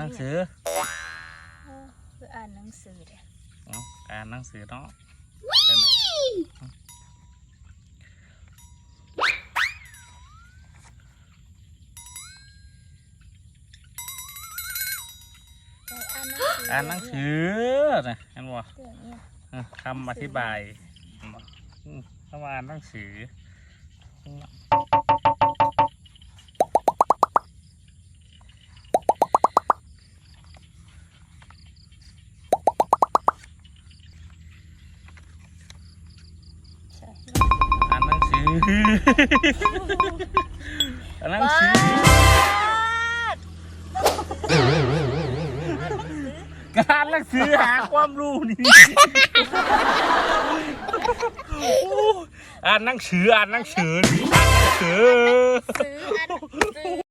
นังสือคืออ่านหนังสือเด้อเนาะอ่านหนังสือเนาะจังไหนไปอ่านหนังสืออ่านหนังสือนะเห็นบ่เรื่องเนี่ยเออคำอธิบายเห็นบ่อืมถ้าว่าอ่านหนังสือานหนังสืออ่านสือการหนังสือหาความรู้นี่อ่านหนังสืออ่านหนังสืออ่านหนังสือ